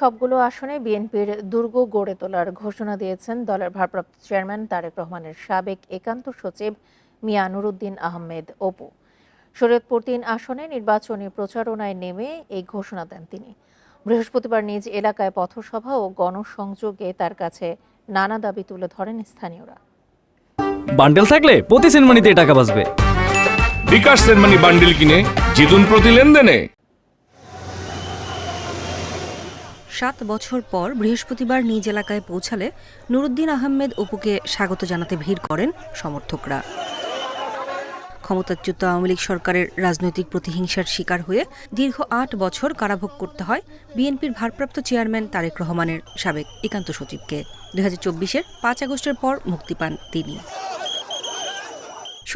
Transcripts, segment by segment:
সবগুলো আসনে বিএনপির দুর্গ গড়ে তোলার ঘোষণা দিয়েছেন দলের ভারপ্রাপ্ত চেয়ারম্যান তারেক রহমানের সাবেক একান্ত সচিব মিয়া নুরুদ্দিন আহমেদ অপু। শরীয়তপুর তিন আসনে নির্বাচনী প্রচারণায় নেমে এই ঘোষণা দেন তিনি। বৃহস্পতিবার নিজ এলাকায় পথসভা ও গণসংযোগে তার কাছে নানা দাবি তুলে ধরেন স্থানীয়রা। বান্ডেল থাকলে প্রতি সেনমানিতে টাকা বাঁচবে। বিকাশ সেনমানি বান্ডিল কিনে জিতুন প্রতি লেনদেনে। সাত বছর পর বৃহস্পতিবার নিজ এলাকায় পৌঁছালে নুরুদ্দিন আহমেদ অপুকে স্বাগত জানাতে ভিড় করেন সমর্থকরা। ক্ষমতাচ্যুত আওয়ামী লীগ সরকারের রাজনৈতিক প্রতিহিংসার শিকার হয়ে দীর্ঘ আট বছর কারাভোগ করতে হয় বিএনপির ভারপ্রাপ্ত চেয়ারম্যান তারেক রহমানের সাবেক একান্ত সচিবকে। দুই হাজার চব্বিশের পাঁচ আগস্টের পর মুক্তি পান তিনি।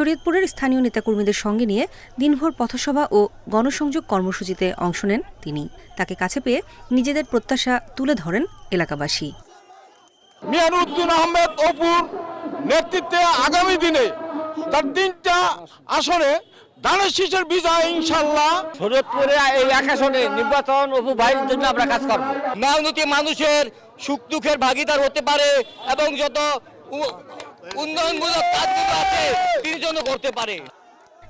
শরীয়তপুরের স্থানীয় নেতাকর্মীদের সঙ্গে নিয়ে দিনভর পথসভা ও গণসংযোগ কর্মসূচিতে অংশ নেন তিনি। তাকে কাছে পেয়ে নিজেদের প্রত্যাশা তুলে ধরেন এলাকাবাসী। মিয়ানুদ্দিন আহমেদ অপুর নেতৃত্বে আগামী দিনে তার তিনটা আসনে দানের শীষের বিজয় ইনশাল্লাহ শরীয়তপুরে এই এক আসনে নির্বাচন অপু ভাইয়ের জন্য আমরা কাজ করব। মেহনতি মানুষের সুখ দুঃখের ভাগিদার হতে পারে এবং যত উন্নয়নমূলক কাজগুলো আছে যেন করতে পারে।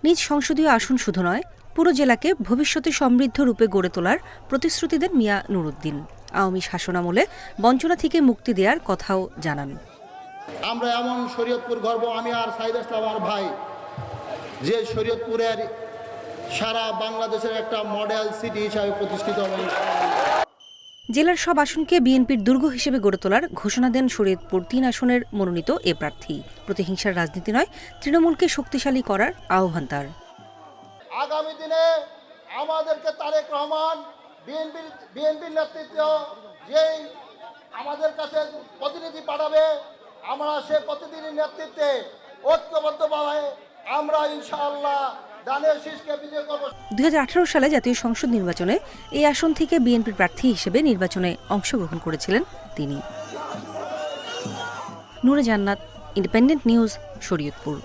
নিজ সংসদীয় আসন শুধু নয় পুরো জেলাকে ভবিষ্যতে সমৃদ্ধ রূপে গড়ে তোলার প্রতিশ্রুতি দেন মিয়া নুরুদ্দিন। আওয়ামী শাসনামলে বঞ্চনা থেকে মুক্তি দেওয়ার কথাও জানান। আমরা এমন শরীয়তপুর গর্ব আমি আর সাইদ ইসলাম আমার ভাই যে শরীয়তপুরের সারা বাংলাদেশের একটা মডেল সিটি হিসাবে প্রতিষ্ঠিত হবে জেলার সব আসনকে বিএনপির দুর্গ হিসেবে গড়ে তোলার ঘোষণা দেন শরীয়তপুর তিন আসনের মনোনীত এ প্রার্থী। প্রতিহিংসার রাজনীতি নয়, তৃণমূলকে শক্তিশালী করার আহ্বান তার। আগামী দিনে আমাদেরকে তারেক রহমান, বিএনপির বিএনপির নেতৃত্ব যেই আমাদের কাছে প্রতিনিধি পাঠাবে, আমরা সে প্রতিনিধির নেতৃত্বে ঐক্যবদ্ধভাবে আমরা ইনশাআল্লাহ দুই সালে জাতীয় সংসদ নির্বাচনে এই আসন থেকে বিএনপির প্রার্থী হিসেবে নির্বাচনে অংশগ্রহণ করেছিলেন তিনি। নূরে জান্নাত, ইন্ডিপেন্ডেন্ট নিউজ, শরীয়তপুর।